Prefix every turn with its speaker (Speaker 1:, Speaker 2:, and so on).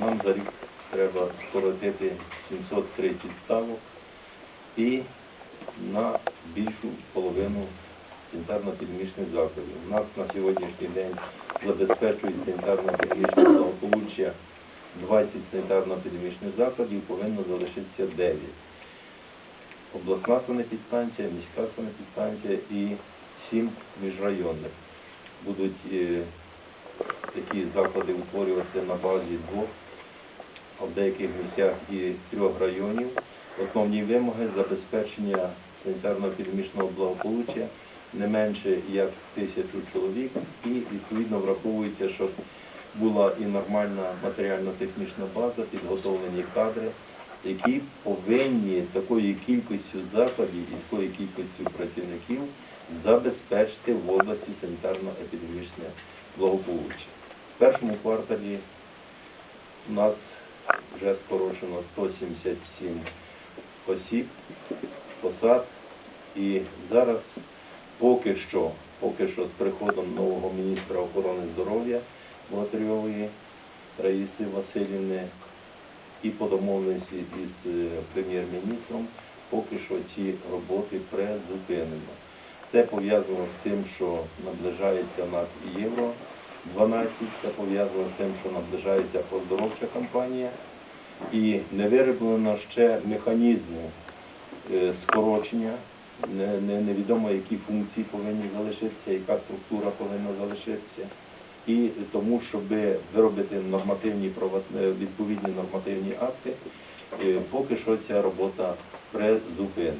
Speaker 1: нам за рік треба скоротити 730 ставок і на більшу половину санітарно-епідемічних закладів. У нас на сьогоднішній день забезпечують санітарно-епідемічне благополуччя 20 санітарно-епідемічних закладів, повинно залишитися 9. Обласна санепідстанція, міська санепідстанція і 7 міжрайонних. Будуть е, такі заклади утворюватися на базі двох, а в деяких місцях і трьох районів. Основні вимоги забезпечення санітарно-епідемічного благополуччя не менше як тисячу чоловік, і відповідно враховується, щоб була і нормальна матеріально-технічна база, підготовлені кадри, які повинні такою кількістю закладів і такою кількістю працівників забезпечити в області санітарно-епідемічне благополуччя. В першому кварталі у нас вже скорочено 177 осіб, посад, і зараз поки що, поки що з приходом нового міністра охорони здоров'я Богатирьової Раїси Васильівни і по домовленості із е, прем'єр-міністром, поки що ці роботи призупинено. Це пов'язано з тим, що наближається у Євро 12, це пов'язано з тим, що наближається оздоровча кампанія, і не вироблено ще механізму е, скорочення, не, не, невідомо, які функції повинні залишитися, яка структура повинна залишитися. І тому, щоб виробити нормативні е, відповідні нормативні акти, е, поки що ця робота призупинена.